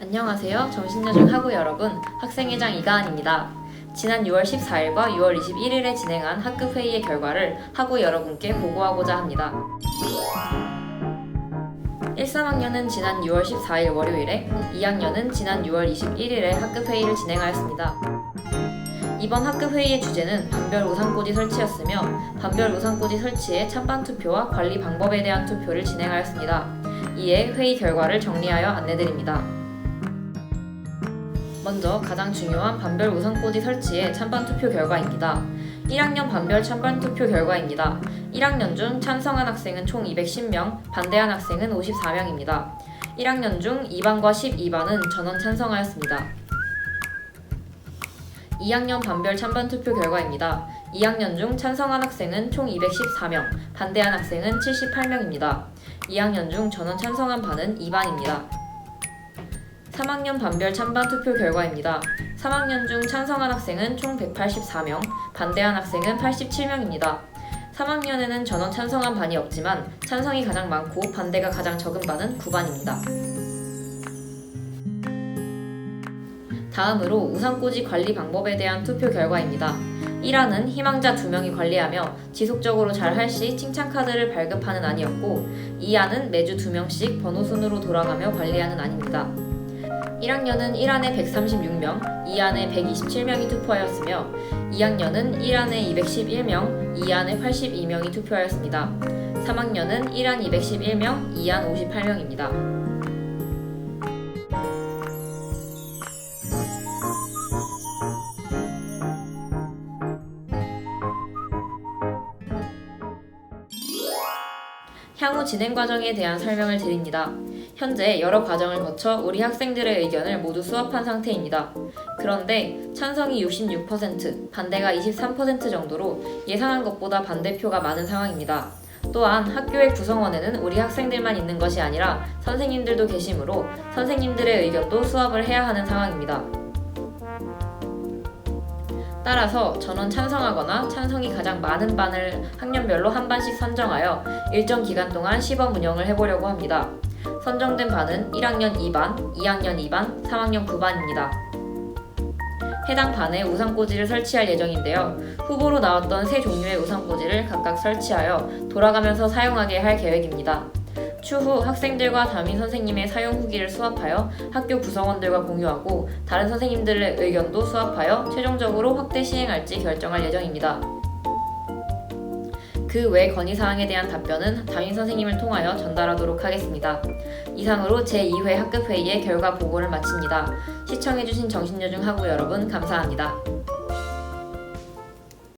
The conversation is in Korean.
안녕하세요. 정신여중 학우 여러분, 학생회장 이가은입니다. 지난 6월 14일과 6월 21일에 진행한 학급 회의의 결과를 학우 여러분께 보고하고자 합니다. 1, 3학년은 지난 6월 14일 월요일에, 2학년은 지난 6월 21일에 학급 회의를 진행하였습니다. 이번 학급 회의의 주제는 반별 우산꽂이 설치였으며 반별 우산꽂이 설치의 찬반 투표와 관리 방법에 대한 투표를 진행하였습니다. 이에 회의 결과를 정리하여 안내드립니다. 먼저 가장 중요한 반별 우산꽂이 설치의 찬반 투표 결과입니다. 1학년 반별 찬반 투표 결과입니다. 1학년 중 찬성한 학생은 총 210명, 반대한 학생은 54명입니다. 1학년 중 2반과 12반은 전원 찬성하였습니다. 2학년 반별 찬반 투표 결과입니다. 2학년 중 찬성한 학생은 총 214명, 반대한 학생은 78명입니다. 2학년 중 전원 찬성한 반은 2반입니다. 3학년 반별 찬반 투표 결과입니다. 3학년 중 찬성한 학생은 총 184명, 반대한 학생은 87명입니다. 3학년에는 전원 찬성한 반이 없지만 찬성이 가장 많고 반대가 가장 적은 반은 9반입니다. 다음으로 우산꽂이 관리 방법에 대한 투표 결과입니다. 1안은 희망자 2명이 관리하며 지속적으로 잘 할 시 칭찬 카드를 발급하는 안이었고 2안은 매주 2명씩 번호 순으로 돌아가며 관리하는 안입니다. 1학년은 1안에 136명, 2안에 127명이 투표하였으며 2학년은 1안에 211명, 2안에 82명이 투표하였습니다. 3학년은 1안 211명, 2안 58명입니다. 향후 진행 과정에 대한 설명을 드립니다. 현재 여러 과정을 거쳐 우리 학생들의 의견을 모두 수합한 상태입니다. 그런데 찬성이 66%, 반대가 23% 정도로 예상한 것보다 반대표가 많은 상황입니다. 또한 학교의 구성원에는 우리 학생들만 있는 것이 아니라 선생님들도 계시므로 선생님들의 의견도 수합을 해야 하는 상황입니다. 따라서 전원 찬성하거나 찬성이 가장 많은 반을 학년별로 한 반씩 선정하여 일정 기간 동안 시범 운영을 해보려고 합니다. 선정된 반은 1학년 2반, 2학년 2반, 3학년 9반입니다. 해당 반에 우산꽂이를 설치할 예정인데요. 후보로 나왔던 세 종류의 우산꽂이를 각각 설치하여 돌아가면서 사용하게 할 계획입니다. 추후 학생들과 담임 선생님의 사용 후기를 수합하여 학교 구성원들과 공유하고 다른 선생님들의 의견도 수합하여 최종적으로 확대 시행할지 결정할 예정입니다. 그 외 건의사항에 대한 답변은 담임 선생님을 통하여 전달하도록 하겠습니다. 이상으로 제2회 학급회의의 결과 보고를 마칩니다. 시청해주신 정신여중 학우 여러분 감사합니다.